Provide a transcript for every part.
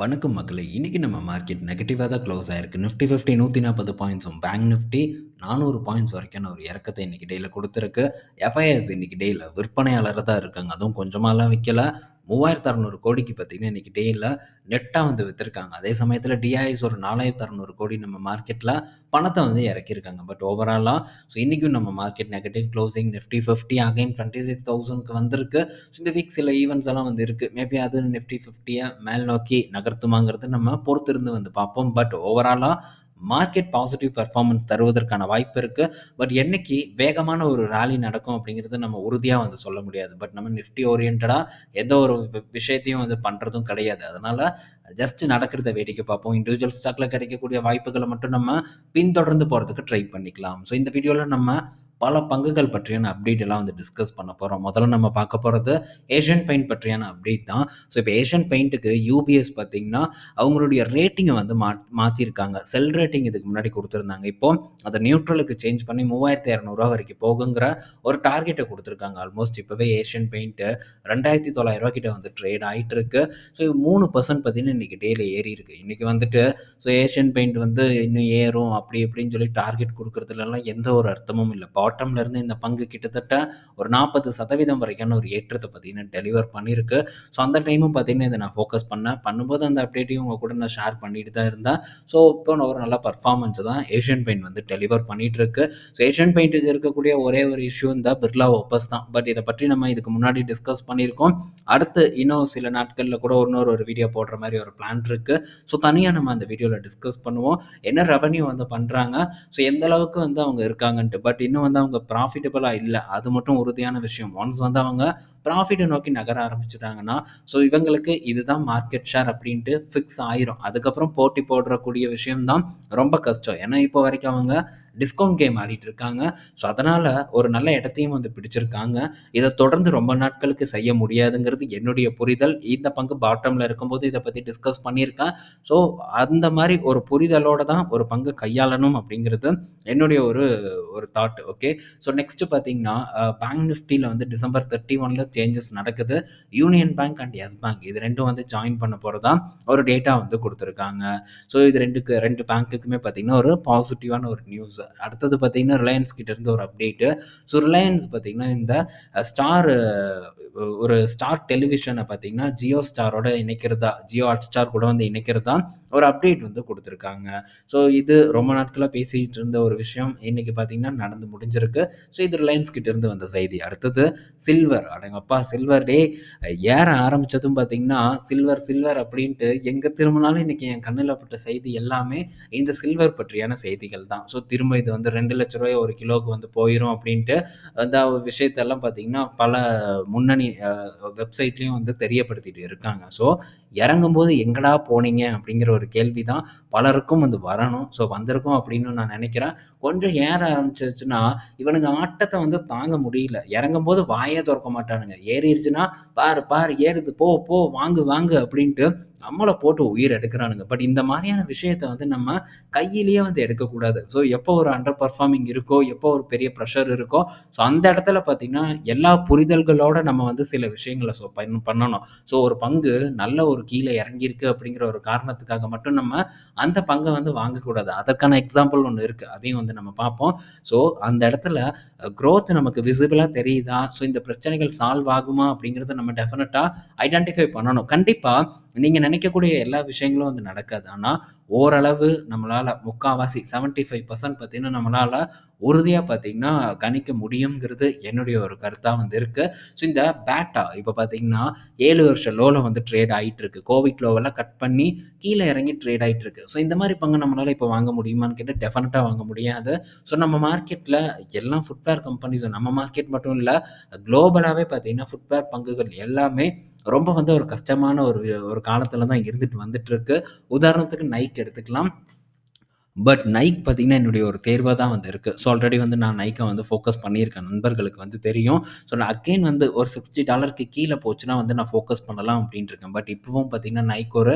வணக்கம் மக்களை இன்றைக்கி நம்ம மார்க்கெட் நெகட்டிவாக தான் க்ளோஸ் ஆயிருக்கு. நிஃப்டி 50 140 பாயிண்ட்ஸும், பேங்க் நிஃப்டி 400 பாயிண்ட்ஸ் வரைக்கான ஒரு இறக்கத்தை இன்னைக்கு டேயில் கொடுத்துருக்கு எஃப்ஐஎஸ் இன்னைக்கு டேயில் விற்பனையாளராக தான் இருக்காங்க. அதுவும் கொஞ்சமாலாம் மூவாயிரத்து அறநூறு கோடிக்கு பார்த்தீங்கன்னா, இன்னைக்கு டேயில் நெட்டாக வந்து விற்றுருக்காங்க அதே சமயத்தில் டிஐஎஸ் ஒரு 4600 கோடி நம்ம மார்க்கெட்டில் பணத்தை வந்து இறக்கியிருக்காங்க. பட் ஓவராலாக ஸோ இன்றைக்கும் நம்ம market negative closing Nifty 50 again 26,000க்கு வந்திருக்கு. ஸோ இந்த வீக் சில ஈவெண்ட்ஸ் எல்லாம் வந்து இருக்கு. மேபி அது நிஃப்டி 50ய மேல் நோக்கி நகர்த்துமாங்கிறது நம்ம பொறுத்திருந்து வந்து பார்ப்போம். பட் ஓவராலாக மார்க்கெட் பாசிட்டிவ் பர்ஃபார்மன்ஸ் தருவதற்கான வாய்ப்பு இருக்கு. பட் என்னைக்கு வேகமான ஒரு ராலி நடக்கும் அப்படிங்கிறது நம்ம உறுதியாக வந்து சொல்ல முடியாது. பட் நம்ம நிஃப்டி ஓரியன்டடா எந்த ஒரு விஷயத்தையும் வந்து பண்றதும் கிடையாது. அதனால ஜஸ்ட் நடக்கிறத வேடிக்கை பார்ப்போம். இண்டிவிஜுவல் ஸ்டாக்ல கிடைக்கக்கூடிய வாய்ப்புகளை மட்டும் நம்ம பின்தொடர்ந்து போறதுக்கு ட்ரை பண்ணிக்கலாம். ஸோ இந்த வீடியோவில் நம்ம பல பங்குகள் பற்றியான அப்டேட் எல்லாம் வந்து டிஸ்கஸ் பண்ண போகிறோம் முதல்ல நம்ம பார்க்க போகிறது ஏஷியன் பெயிண்ட் பற்றியான அப்டேட் தான். ஸோ இப்போ ஏஷியன் பெயிண்ட்டுக்கு யூபிஎஸ் பார்த்தீங்கன்னா, அவங்களுடைய ரேட்டிங்கை வந்து மாத் மாற்றிருக்காங்க செல் ரேட்டிங் இதுக்கு முன்னாடி கொடுத்துருந்தாங்க இப்போ அதை நியூட்ரலுக்கு சேஞ்ச் பண்ணி மூவாயிரத்தி இரநூறுவா வரைக்கும் போகுங்கிற ஒரு டார்கெட்டை கொடுத்துருக்காங்க ஆல்மோஸ்ட் இப்போவே ஏஷியன் பெயிண்ட்டு ரெண்டாயிரத்தி தொள்ளாயிரரூவா கிட்ட வந்து ட்ரேட் ஆகிட்டு இருக்கு. ஸோ மூணு பர்சன்ட் பார்த்தீங்கன்னா, இன்னைக்கு டேல ஏறியிருக்கு. இன்னைக்கு வந்துட்டு ஸோ ஏஷியன் பெயிண்ட் வந்து இன்னும் ஏறும் அப்படி இப்படின்னு சொல்லி டார்கெட் கொடுக்குறதுலலாம் எந்த ஒரு அர்த்தமும் இல்லை பாட்டம்ல இருந்து இந்த பங்கு கிட்டத்தட்ட ஒரு 40% வரைக்கான ஒரு ஏற்றத்தை பார்த்தீங்கன்னா, டெலிவர் பண்ணியிருக்கு. ஸோ அந்த டைமும் பார்த்தீங்கன்னா, இதை நான் ஃபோக்கஸ் பண்ணேன். பண்ணும்போது அந்த அப்டேட்டையும் உங்கள் கூட நான் ஷேர் பண்ணிட்டு தான் இருந்தேன். ஸோ இப்போ ஒரு நல்ல பர்ஃபார்மன்ஸ் தான் ஏஷியன் பெயிண்ட் வந்து டெலிவர் பண்ணிட்டு இருக்கு. ஸோ ஏஷியன் பெயிண்ட்டுக்கு இருக்கக்கூடிய ஒரே ஒரு இஷ்யூ இந்த பிர்லா ஓப்பஸ் தான். பட் இதை பற்றி நம்ம இதுக்கு முன்னாடி டிஸ்கஸ் பண்ணியிருக்கோம். அடுத்து இன்னும் சில நாட்களில் கூட இன்னொரு ஒரு வீடியோ போடுற மாதிரி ஒரு பிளான் இருக்கு. ஸோ தனியாக நம்ம அந்த வீடியோவில் டிஸ்கஸ் பண்ணுவோம். என்ன ரெவன்யூ வந்து பண்ணுறாங்க ஸோ எந்த அளவுக்கு வந்து அவங்க இருக்காங்கன்ட்டு. பட் இன்னும் வந்து அவங்க ப்ராஃபிட்டபிளா இல்ல. அது மட்டும் உறுதியான விஷயம். ஒன்ஸ் வந்து அவங்க ப்ராஃபிட்டை நோக்கி நகர ஆரம்பிச்சுட்டாங்கன்னா, ஸோ இவங்களுக்கு இதுதான் மார்க்கெட் ஷேர் அப்படின்ட்டு ஃபிக்ஸ் ஆயிரும். அதுக்கப்புறம் போட்டி போடுறக்கூடிய விஷயம் தான் ரொம்ப கஷ்டம். ஏன்னா, இப்போ வரைக்கும் அவங்க டிஸ்கவுண்ட் கேம் ஆடிட்டு இருக்காங்க. ஸோ அதனால ஒரு நல்ல இடத்தையும் வந்து பிடிச்சிருக்காங்க. இதை தொடர்ந்து ரொம்ப நாட்களுக்கு செய்ய முடியாதுங்கிறது என்னுடைய புரிதல். இந்த பங்கு பாட்டம்ல இருக்கும்போது இதை பத்தி டிஸ்கஸ் பண்ணியிருக்கேன். ஸோ அந்த மாதிரி ஒரு புரிதலோட தான் ஒரு பங்கு கையாளணும் அப்படிங்கிறது என்னுடைய ஒரு ஒரு தாட். ஓகே. ஸோ நெக்ஸ்ட் பார்த்தீங்கன்னா, பேங்க் நிஃப்டியில் வந்து டிசம்பர் 31ல சேஞ்சஸ் நடக்குது. Union Bank and Yes Bank இது ரெண்டும் வந்து ஜாயின் பண்ண போகிறதா ஒரு டேட்டா வந்து கொடுத்துருக்காங்க ஸோ இது 2க்கு 2 பேங்க்குக்குமே பார்த்தீங்கன்னா, ஒரு பாசிட்டிவான ஒரு நியூஸ். அடுத்தது பார்த்தீங்கன்னா, ரிலையன்ஸ் கிட்ட இருந்து ஒரு அப்டேட். ஸோ ரிலையன்ஸ் பார்த்தீங்கன்னா, இந்த ஸ்டார் ஒரு ஸ்டார் டெலிவிஷனை பார்த்தீங்கன்னா, ஜியோ ஸ்டாரோட இணைக்கிறதா ஜியோ ஹாட்ஸ்டார் கூட வந்து இணைக்கிறதா ஒரு அப்டேட் வந்து கொடுத்துருக்காங்க ஸோ இது ரொம்ப நாட்களாக பேசிட்டு இருந்த ஒரு விஷயம். இன்னைக்கு பார்த்தீங்கன்னா, நடந்து முடிஞ்சிருக்கு. ஸோ இது ரிலையன்ஸ் கிட்டேருந்து வந்த செய்தி. அடுத்தது சில்வர். அடங்கப்பா சில்வர் டே ஏற ஆரம்பிச்சதும் பார்த்தீங்கன்னா, சில்வர் சில்வர் அப்படின்ட்டு எங்கே திரும்பினாலும் இன்றைக்கி என் கண்ணில் பட்ட செய்தி எல்லாமே இந்த சில்வர் பற்றியான செய்திகள் தான். ஸோ திரும்ப இது வந்து ரெண்டு லட்ச ரூபாய் ஒரு கிலோவுக்கு வந்து போயிடும் அப்படின்ட்டு அந்த விஷயத்தெல்லாம் பார்த்தீங்கன்னா, பல முன்னணி வெப்சைட்லேயும் வந்து தெரியப்படுத்திட்டு இருக்காங்க. ஸோ இறங்கும்போது எங்கடா போனீங்க அப்படிங்கிற ஒரு கேள்வி தான் பலருக்கும் வந்து வரணும். ஸோ வந்திருக்கும் அப்படின்னு நான் நினைக்கிறேன் கொஞ்சம் ஏற ஆரம்பிச்சிச்சுன்னா இவனுங்க ஆட்டத்தை வந்து தாங்க முடியல. இறங்கும் போது வாயே திறக்க மாட்டானுங்க. ஏறிடுச்சுன்னா பாரு பாரு ஏறுது போ போ வாங்கு வாங்கு அப்படின்ட்டு நம்மளை போட்டு உயிர் எடுக்கிறானுங்க பட் இந்த மாதிரியான விஷயத்த வந்து நம்ம கையிலேயே வந்து எடுக்கக்கூடாது. ஸோ எப்போ ஒரு அண்டர் பர்ஃபார்மிங் இருக்கோ, எப்போ ஒரு பெரிய ப்ரெஷர் இருக்கோ, ஸோ அந்த இடத்துல பார்த்தீங்கன்னா, எல்லா புரிதல்களோட நம்ம வந்து சில விஷயங்கள ஸோ பண் பண்ணணும். ஸோ ஒரு பங்கு நல்ல ஒரு கீழே இறங்கியிருக்கு அப்படிங்கிற ஒரு காரணத்துக்காக மட்டும் நம்ம அந்த பங்கை வந்து வாங்கக்கூடாது. அதற்கான எக்ஸாம்பிள் ஒன்று இருக்கு. அதையும் வந்து நம்ம பார்ப்போம். ஸோ அந்த இடத்துல க்ரோத் நமக்கு விசிபிளாக தெரியுதா? ஸோ இந்த பிரச்சனைகள் சால்வ் ஆகுமா? அப்படிங்கிறத நம்ம டெஃபினட்டாக ஐடென்டிஃபை பண்ணணும். கண்டிப்பாக நீங்கள் நினைக்கக்கூடிய எல்லா விஷயங்களும் வந்து நடக்காது. ஆனால் ஓரளவு நம்மளால் முக்காவாசி 75% பார்த்தீங்கன்னா, நம்மளால் உறுதியாக பார்த்தீங்கன்னா, கணிக்க முடியுங்கிறது என்னுடைய ஒரு கருத்தாக வந்து இருக்குது ஸோ இந்த பேட்டா இப்போ பார்த்தீங்கன்னா, ஏழு வருஷம் லோவில் வந்து ட்ரேட் ஆயிட்டு இருக்கு. கோவிட் லோவெல்லாம் கட் பண்ணி கீழே இறங்கி ட்ரேட் ஆகிட்டு இருக்கு. ஸோ இந்த மாதிரி பங்கு நம்மளால் இப்போ வாங்க முடியுமான்னு கேட்டால் டெஃபினட்டாக வாங்க முடியாது. ஸோ நம்ம மார்க்கெட்டில் எல்லா ஃபுட்வேர் கம்பெனிஸும் நம்ம மார்க்கெட் மட்டும் இல்லை குளோபலாகவே பார்த்தீங்கன்னா, ஃபுட்வேர் பங்குகள் எல்லாமே ரொம்ப வந்து ஒரு கஷ்டமான ஒரு ஒரு காலத்தில் தான் இருந்துட்டு வந்துட்டு இருக்கு. உதாரணத்துக்கு நைக் எடுத்துக்கலாம். பட் நைக் பார்த்தீங்கன்னா, என்னுடைய ஒரு தேர்வாக தான் வந்து இருக்கு. ஸோ ஆல்ரெடி வந்து நான் நைக்கை வந்து ஃபோக்கஸ் பண்ணியிருக்கேன். நண்பர்களுக்கு வந்து தெரியும். ஸோ நான் அகைன் வந்து ஒரு சிக்ஸ்டி டாலருக்கு கீழே போச்சுன்னா வந்து நான் ஃபோக்கஸ் பண்ணலாம் அப்படின்ட்டுருக்கேன் பட் இப்போவும் பார்த்தீங்கன்னா, நைக் ஒரு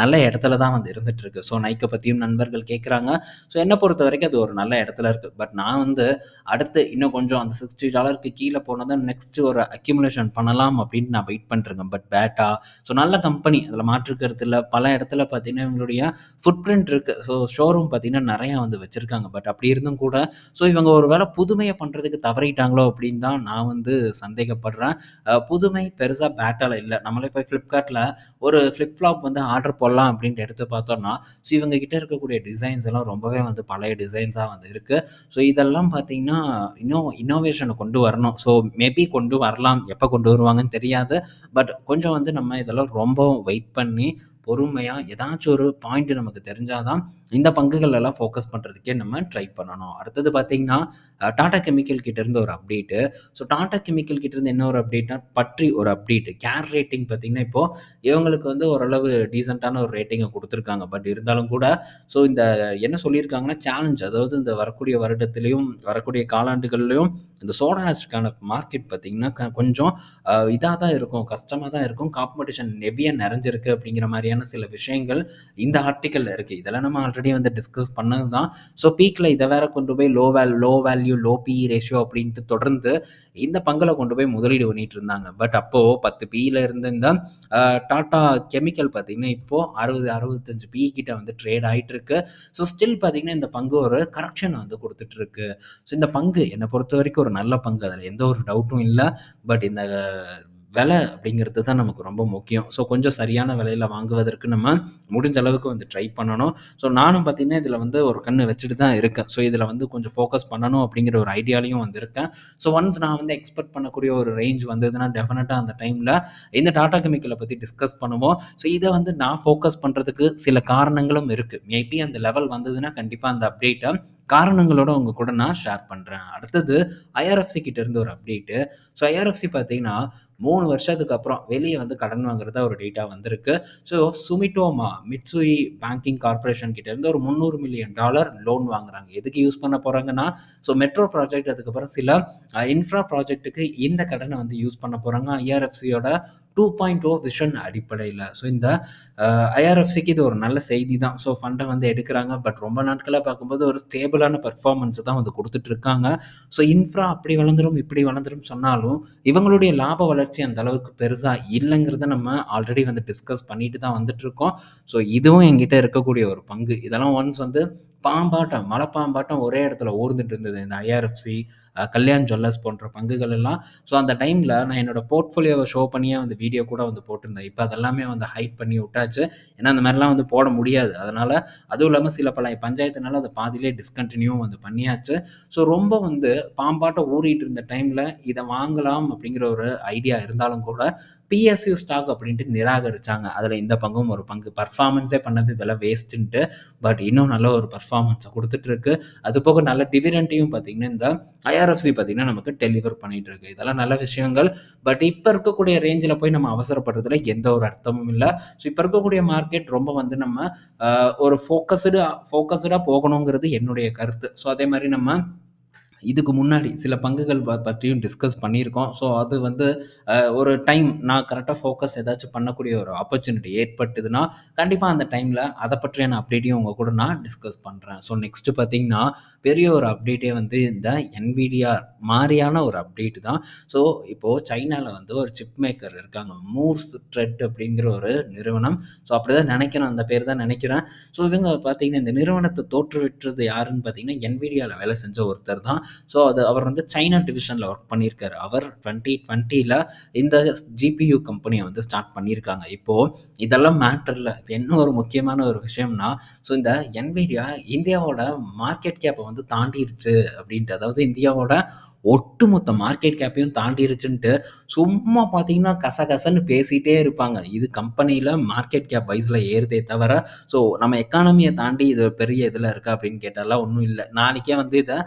நல்ல இடத்துல தான் வந்து இருந்துட்டு இருக்கு. ஸோ நைக்கை பற்றியும் நண்பர்கள் கேட்குறாங்க. ஸோ என்னை பொறுத்த வரைக்கும் அது ஒரு நல்ல இடத்துல இருக்கு. பட் நான் வந்து அடுத்து இன்னும் கொஞ்சம் அந்த $60க்கு கீழ போனா தான் நெக்ஸ்ட் ஒரு அக்யூமுலேஷன் பண்ணலாம் அப்படின்னு நான் வெயிட் பண்ணிட்டுருக்கேன். பட் பேட்டா ஸோ நல்ல கம்பெனி அதில் மாற்று இல்லை பல இடத்துல பார்த்தீங்கன்னா, இவங்களுடைய ஃபுட் பிரிண்ட் இருக்குது ஸோ ஷோரூம் பார்த்தீங்கன்னா, நிறையா வந்து வச்சுருக்காங்க பட் அப்படி இருந்தும் கூட ஸோ இவங்க ஒரு வேளை புதுமையை பண்ணுறதுக்கு தவறிட்டாங்களோ அப்படின்னு தான் நான் வந்து சந்தேகப்படுறேன். புதுமை பெருசாக பேட்டால் இல்லை நம்மளே போய் ஃப்ளிப்கார்ட்டில் ஒரு ஃப்ளிப் ஃப்ளாப் வந்து ஆர்டர் போடலாம் அப்படின்ட்டு எடுத்து பார்த்தோம்னா, ஸோ இவங்க கிட்ட இருக்கக்கூடிய டிசைன்ஸ் எல்லாம் ரொம்பவே வந்து பழைய டிசைன்ஸாக வந்து இருக்குது ஸோ இதெல்லாம் பார்த்தீங்கன்னா, இன்னும் இன்னோவேஷனை கொண்டு வரணும். ஸோ மேபி கொண்டு வரலாம். எப்போ கொண்டு வருவாங்கன்னு தெரியாது. பட் கொஞ்சம் வந்து நம்ம இதெல்லாம் ரொம்பவும் வெயிட் பண்ணி, பொறுமையாக ஏதாச்சும் ஒரு பாயிண்ட் நமக்கு தெரிஞ்சாதான் இந்த பங்குகள் எல்லாம் ஃபோக்கஸ் பண்ணுறதுக்கே நம்ம ட்ரை பண்ணணும். அடுத்தது பார்த்தீங்கன்னா, டாடா கெமிக்கல் கிட்டேருந்து ஒரு அப்டேட்டு. ஸோ டாடா கெமிக்கல் கிட்டேருந்து என்ன ஒரு அப்டேட்னா, பற்றி ஒரு அப்டேட்டு கேர் ரேட்டிங் பார்த்தீங்கன்னா, இப்போ இவங்களுக்கு வந்து ஓரளவு டீசெண்டான ஒரு ரேட்டிங்கை கொடுத்துருக்காங்க பட் இருந்தாலும் கூட ஸோ இந்த என்ன சொல்லியிருக்காங்கன்னா, சேலஞ்ச் அதாவது இந்த வரக்கூடிய வருடத்துலையும் வரக்கூடிய காலாண்டுகள்லையும் இந்த சோடா ஆஷ்க்கான மார்க்கெட் பார்த்தீங்கன்னா, க கொஞ்சம் இதாக தான் இருக்கும். கஷ்டமாக தான் இருக்கும். காம்படிஷன் நெவியாக நிறைஞ்சிருக்கு அப்படிங்கிற மாதிரியான சில விஷயங்கள் இந்த ஆர்டிக்கலில் இருக்குது இதெல்லாம் நம்ம ஆல்ரெடி வந்து டிஸ்கஸ் பண்ணது தான். ஸோ பீக்கில் இதை வேற கொண்டு போய் low value low value, low P ratio அப்படின்ட்டு தொடர்ந்து இந்த பங்கில் கொண்டு போய் முதலீடு பண்ணிட்டு இருந்தாங்க. பட் அப்போது பத்து பியில் இருந்து இந்த டாட்டா கெமிக்கல் பார்த்தீங்கன்னா, இப்போ 60, 65 பிஇ கிட்ட வந்து ட்ரேட் ஆகிட்டு இருக்கு. ஸோ ஸ்டில் பார்த்தீங்கன்னா, இந்த பங்கு ஒரு கரெக்ஷன் வந்து கொடுத்துட்டு இருக்கு. ஸோ இந்த பங்கு என்னை பொறுத்த வரைக்கும் ஒரு நல்ல பங்கு. அதில் எந்த ஒரு டவுட்டும் இல்லை பட் இந்த விலை அப்படிங்கிறது தான் நமக்கு ரொம்ப முக்கியம். ஸோ கொஞ்சம் சரியான விலையில் வாங்குவதற்கு நம்ம முடிஞ்ச அளவுக்கு வந்து ட்ரை பண்ணணும். ஸோ நானும் பார்த்தீங்கன்னா, இதில் வந்து ஒரு கண்ணு வச்சுட்டு தான் இருக்கேன். ஸோ இதில் வந்து கொஞ்சம் ஃபோக்கஸ் பண்ணணும் அப்படிங்கிற ஒரு ஐடியாலையும் வந்திருக்கேன் ஸோ ஒன்ஸ் நான் வந்து எக்ஸ்பெக்ட் பண்ணக்கூடிய ஒரு ரேஞ்ச் வந்ததுன்னா, டெஃபினட்டாக அந்த டைமில் இந்த டாடா கெமிக்கலை பற்றி டிஸ்கஸ் பண்ணுவோம். ஸோ இதை வந்து நான் ஃபோக்கஸ் பண்ணுறதுக்கு சில காரணங்களும் இருக்குது மேபி அந்த லெவல் வந்ததுன்னா, கண்டிப்பாக அந்த அப்டேட்டை காரணங்களோட உங்கள் கூட நான் ஷேர் பண்ணுறேன் அடுத்தது ஐஆர்எஃப்சி கிட்ட இருந்து ஒரு அப்டேட்டு. ஸோ ஐஆர்எஃப்சி பார்த்தீங்கன்னா, மூணு வருஷத்துக்கு அப்புறம் வெளியே வந்து கடன் வாங்குறதா ஒரு டேட்டா வந்திருக்கு. So Sumitomo Mitsui Banking Corporation கிட்டேருந்து ஒரு முந்நூறு மில்லியன் டாலர் லோன் வாங்குறாங்க. எதுக்கு யூஸ் பண்ண போகிறாங்கன்னா ஸோ மெட்ரோ ப்ராஜெக்ட் அதுக்கப்புறம் சில uh, இன்ஃப்ரா ப்ராஜெக்ட்டுக்கு இந்த கடனை வந்து யூஸ் பண்ண போகிறாங்க ஐஆர்எஃப்சியோட 2.0 விஷன் அடிப்படையில் ஸோ இந்த ஐஆர்எஃப்சிக்கு இது ஒரு நல்ல செய்தி தான். ஸோ ஃபண்டை வந்து எடுக்கிறாங்க பட் ரொம்ப நாட்களாக பார்க்கும்போது ஒரு ஸ்டேபிளான பர்ஃபார்மன்ஸை தான் வந்து கொடுத்துட்டு இருக்காங்க. ஸோ இன்ஃப்ரா அப்படி வளர்ந்துரும், இப்படி வளர்ந்துரும் சொன்னாலும், இவங்களுடைய லாப வளர்ச்சி அந்த அளவுக்கு பெருசாக இல்லைங்கிறத நம்ம ஆல்ரெடி வந்து டிஸ்கஸ் பண்ணிட்டு தான் வந்துட்டு இருக்கோம். ஸோ இதுவும் எங்கிட்ட இருக்கக்கூடிய ஒரு பங்கு. இதெல்லாம் ஒன்ஸ் வந்து பாம்பாட்டம், மலைப்பாம்பாட்டம் ஒரே இடத்துல ஊர்ந்துட்டு இருந்தது. இந்த ஐஆர்எஃப்சி, கல்யாண் ஜுவல்லர்ஸ் போன்ற பங்குகள் எல்லாம். ஸோ அந்த டைமில் நான் என்னோட போர்ட்ஃபோலியோவை ஷோ பண்ணியே வந்து வீடியோ கூட வந்து போட்டிருந்தேன். இப்போ அதெல்லாமே வந்து ஹைட் பண்ணி விட்டாச்சு. ஏன்னா, அந்த மாதிரிலாம் வந்து போட முடியாது. அதனால் அதுவும் இல்லாமல் சில பல பஞ்சாயத்துனால அதை பாதியிலே டிஸ்கண்டினியூ வந்து பண்ணியாச்சு. ஸோ ரொம்ப வந்து பாம்பாட்டை ஊறிட்டு இருந்த டைமில் இதை வாங்கலாம் அப்படிங்கிற ஒரு ஐடியா இருந்தாலும் கூட, பிஎஸ்யூ ஸ்டாக் அப்படின்ட்டு நிராகரிச்சாங்க. அதில் இந்த பங்கும் ஒரு பங்கு. பர்ஃபார்மன்ஸே பண்ணது இதெல்லாம் வேஸ்ட்டுன்ட்டு. பட் இன்னும் நல்ல ஒரு பர்ஃபார்மன்ஸை கொடுத்துட்ருக்கு இருக்கு. அதுபோக நல்ல டிவிடெண்டையும் பார்த்தீங்கன்னா, இந்த ஐஆர்எஃப்சி பார்த்தீங்கன்னா, நமக்கு டெலிவர் பண்ணிட்டு இருக்கு. இதெல்லாம் நல்ல விஷயங்கள். பட் இப்போ இருக்கக்கூடிய ரேஞ்சில் போய் நம்ம அவசரப்படுறதுல எந்த ஒரு அர்த்தமும் இல்லை ஸோ இப்போ இருக்கக்கூடிய மார்க்கெட் ரொம்ப வந்து நம்ம ஒரு ஃபோக்கஸ்டு ஃபோக்கஸ்டாக போகணுங்கிறது என்னுடைய கருத்து. ஸோ அதே மாதிரி நம்ம இதுக்கு முன்னாடி சில பங்குகள் ப பற்றியும் டிஸ்கஸ் பண்ணியிருக்கோம். ஸோ அது வந்து ஒரு டைம் நான் கரெக்டாக ஃபோக்கஸ் ஏதாச்சும் பண்ணக்கூடிய ஒரு ஆப்பர்ச்சுனிட்டி ஏற்பட்டுதுன்னா கண்டிப்பாக அந்த டைமில் அதை பற்றியான அப்டேட்டையும் உங்கள் கூட நான் டிஸ்கஸ் பண்ணுறேன் ஸோ நெக்ஸ்ட்டு பார்த்தீங்கன்னா, பெரிய ஒரு அப்டேட்டே வந்து இந்த என்விடிஆர் மாதிரியான ஒரு அப்டேட் தான். ஸோ இப்போது சைனாவில் வந்து ஒரு சிப் மேக்கர் இருக்காங்க. மூர்ஸ் ட்ரெட் அப்படிங்கிற ஒரு நிறுவனம். ஸோ அப்டிதான் நினைக்கிறேன் அந்த பேர் தான் நினைக்கிறேன் ஸோ இவங்க பார்த்தீங்கன்னா, இந்த நிறுவனத்தை தோற்றுவிட்டுறது யாருன்னு பார்த்தீங்கன்னா, என்விடியாவில் வேலை செஞ்ச ஒருத்தர் தான். ஸோ அது அவர் வந்து சைனா டிவிஷன்ல ஒர்க் பண்ணியிருக்காரு. அவர் 2020ல இந்த ஜிபியு கம்பெனியை வந்து ஸ்டார்ட் பண்ணியிருக்காங்க. இப்போ இதெல்லாம் மேட்டரில் என்ன ஒரு முக்கியமான ஒரு விஷயம்னா, ஸோ இந்த என்விடியா இந்தியாவோட மார்க்கெட் கேப்பை வந்து தாண்டிருச்சு அப்படின்ட்டு அதாவது இந்தியாவோட ஒட்டுமொத்த மார்க்கெட் கேப்பையும் தாண்டிருச்சுன்ட்டு, சும்மா பார்த்தீங்கன்னா, கசகசன்னு பேசிகிட்டே இருப்பாங்க. இது கம்பெனியில் மார்க்கெட் கேப் வைஸில் ஏறுதே தவிர, ஸோ நம்ம எக்கானமியை தாண்டி இது பெரிய இதில் இருக்கா அப்படின்னு கேட்டாலாம் ஒன்றும் இல்லை நாளைக்கே வந்து இதை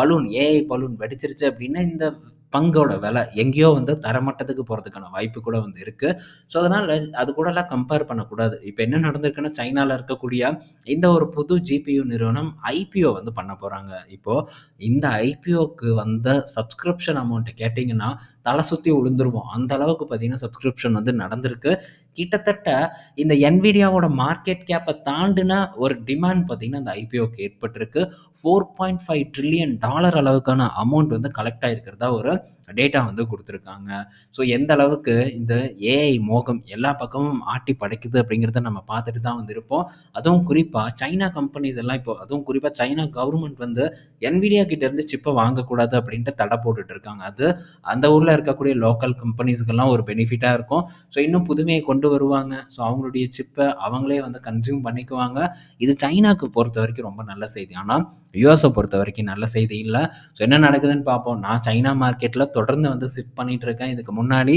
பலூன் ஏஐ பலூன் வெடிச்சிருச்சு அப்படின்னா இந்த பங்கோட விலை எங்கேயோ வந்து தரமட்டத்துக்கு போகிறதுக்கான வாய்ப்பு கூட வந்து இருக்குது ஸோ, அதனால் அது கூடலாம் கம்பேர் பண்ணக்கூடாது. இப்போ என்ன நடந்திருக்குன்னா, சைனாவில் இருக்கக்கூடிய இந்த ஒரு புது ஜிபியு நிறுவனம் ஐபிஓ வந்து பண்ண போகிறாங்க இப்போது இந்த ஐபிஓக்கு வந்த சப்ஸ்கிரிப்ஷன் அமௌண்ட்டை கேட்டிங்கன்னா தலை சுற்றி விழுந்துருவோம். அந்த அளவுக்கு பார்த்தீங்கன்னா, சப்ஸ்கிரிப்ஷன் வந்து நடந்திருக்கு. கிட்டத்தட்ட இந்த என்விடியாவோட மார்க்கெட் கேப்பை தாண்டின ஒரு டிமாண்ட் பார்த்தீங்கன்னா, இந்த ஐபிஓக்கு ஏற்பட்டிருக்கு. $4.5 ட்ரில்லியன் டாலர் அளவுக்கான அமௌண்ட் வந்து கலெக்ட் ஆகிருக்கிறதா ஒரு டேட்டா வந்து கொடுத்துருக்காங்க ஸோ, எந்த அளவுக்கு இந்த ஏஐ மோகம் எல்லா பக்கமும் ஆட்டி படைக்குது அப்படிங்கிறத நம்ம பார்த்துட்டு தான் வந்து இருப்போம். அதுவும் குறிப்பாக சைனா கம்பெனிஸ் எல்லாம் இப்போ அதுவும் குறிப்பாக சைனா கவர்மெண்ட் வந்து என்விடியா கிட்டேருந்து சிப்பை வாங்கக்கூடாது அப்படின்ட்டு தடை போட்டுட்டு இருக்காங்க. அது அந்த ஊரில் இருக்கக்கூடிய லோக்கல் கம்பெனிஸ்க்கெல்லாம் ஒரு பெனிஃபிட்டாக இருக்கும். ஸோ, இன்னும் புதுமையை கொண்டு வருவாங்க. ஸோ, அவங்களுடைய சிப்பை அவங்களே வந்து கன்சியூம் பண்ணிக்குவாங்க. இது சைனாக்கு பொறுத்தவரைக்கும் ரொம்ப நல்ல செய்தி. ஆனால் யூஎஸை பொறுத்த வரைக்கும் நல்ல செய்தி இல்லை ஸோ, என்ன நடக்குதுன்னு பார்ப்போம். நான் சைனா மார்க்கெட்டில் தொடர்ந்து வந்து சிப் பண்ணிட்டு இருக்கேன். இதுக்கு முன்னாடி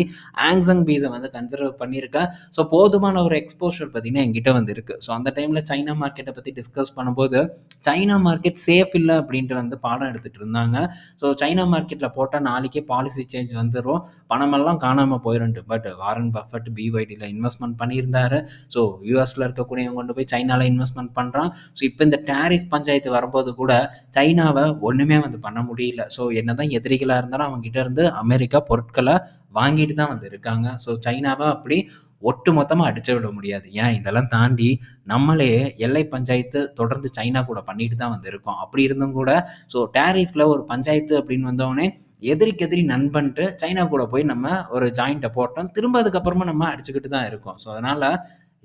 ஆங்ஸங் பீஸை வந்து கன்சிடர் பண்ணியிருக்கேன். ஸோ, போதுமான ஒரு எக்ஸ்போஷர் பார்த்தீங்கன்னா, என்கிட்ட வந்து இருக்குது ஸோ, அந்த டைமில் சைனா மார்க்கெட்டை பற்றி டிஸ்கஸ் பண்ணும்போது, சைனா மார்க்கெட் சேஃப் இல்லை அப்படின்ட்டு வந்து பாடம் எடுத்துட்டு இருந்தாங்க. ஸோ, சைனா மார்க்கெட்டில் போட்டால் நாளைக்கே பாலிசி சேஞ்ச் வந்து வந்துடும் பணமெல்லாம் காணாமல் போயிரும்ன்ட்டு. பட் வாரன் பஃபட் பிஒய்டியில் இன்வெஸ்ட்மெண்ட் பண்ணியிருந்தாரு. ஸோ, யூஎஸில் இருக்கக்கூடியவங்க கொண்டு போய் சைனாவில் இன்வெஸ்ட்மெண்ட் பண்ணுறான் ஸோ, இப்போ இந்த டேரிஃப் பஞ்சாயத்து வரும்போது கூட சைனாவை ஒன்றுமே வந்து பண்ண முடியல. ஸோ, என்னதான் எதிரிகளாக இருந்தாலும் அவங்ககிட்ட இருந்து அமெரிக்கா பொருட்களை வாங்கிட்டு தான் வந்து இருக்காங்க. ஸோ, சைனாவை அப்படி ஒட்டு மொத்தமாக அடிச்சு விட முடியாது. ஏன் இதெல்லாம் தாண்டி நம்மளே எல்லை பஞ்சாயத்து தொடர்ந்து சைனா கூட பண்ணிட்டு தான் வந்து இருக்கோம். அப்படி இருந்தும் கூட ஸோ, டேரிஃபில் ஒரு பஞ்சாயத்து அப்படின்னு வந்தோடனே எதிரிக்கு எதிரி நண்பன்ட்டு சைனா கூட போய் நம்ம ஒரு ஜாயிண்ட்டை போட்டோம். திரும்ப அதுக்கப்புறமா நம்ம அடிச்சுக்கிட்டு தான் இருக்கோம். ஸோ, அதனால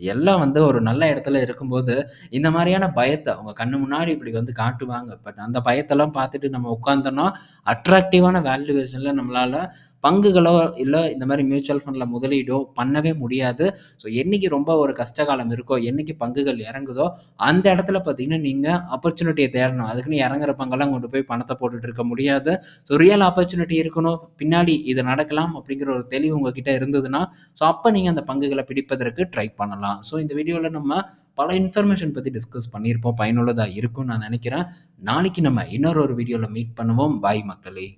எல்லாம் வந்து ஒரு நல்ல இடத்துல இருக்கும்போது, இந்த மாதிரியான பயத்தை அவங்க கண்ணு முன்னாடி இப்படி வந்து காட்டுவாங்க. பட் அந்த பயத்தெல்லாம் பார்த்துட்டு நம்ம உட்காந்தோன்னா அட்ராக்டிவான வேல்யூவேஷனில் நம்மளால பங்குகளோ, இல்லை இந்த மாதிரி மியூச்சுவல் ஃபண்டில் முதலீடோ பண்ணவே முடியாது. ஸோ, என்னைக்கு ரொம்ப ஒரு கஷ்டகாலம் இருக்கோ, என்னைக்கு பங்குகள் இறங்குதோ, அந்த இடத்துல பார்த்தீங்கன்னா, நீங்கள் ஆப்பர்ச்சுனிட்டியை தேடணும். அதுக்குன்னு இறங்குற பங்கெல்லாம் கொண்டு போய் பணத்தை போட்டுட்டு இருக்க முடியாது. ஸோ, ரியல் ஆப்பர்ச்சுனிட்டி இருக்கணும். பின்னாடி இது நடக்கலாம் அப்படிங்கிற ஒரு தெளிவு உங்ககிட்ட இருந்ததுன்னா, ஸோ, அப்போ நீங்கள் அந்த பங்குகளை பிடிப்பதற்கு ட்ரை பண்ணலாம். ஸோ, இந்த வீடியோவில் நம்ம பல இன்ஃபர்மேஷன் பற்றி டிஸ்கஸ் பண்ணியிருப்போம். பயனுள்ளதாக இருக்கும்னு நான் நினைக்கிறேன். நாளைக்கு நம்ம இன்னொரு ஒரு வீடியோவில் மீட் பண்ணுவோம். பாய் மக்களே!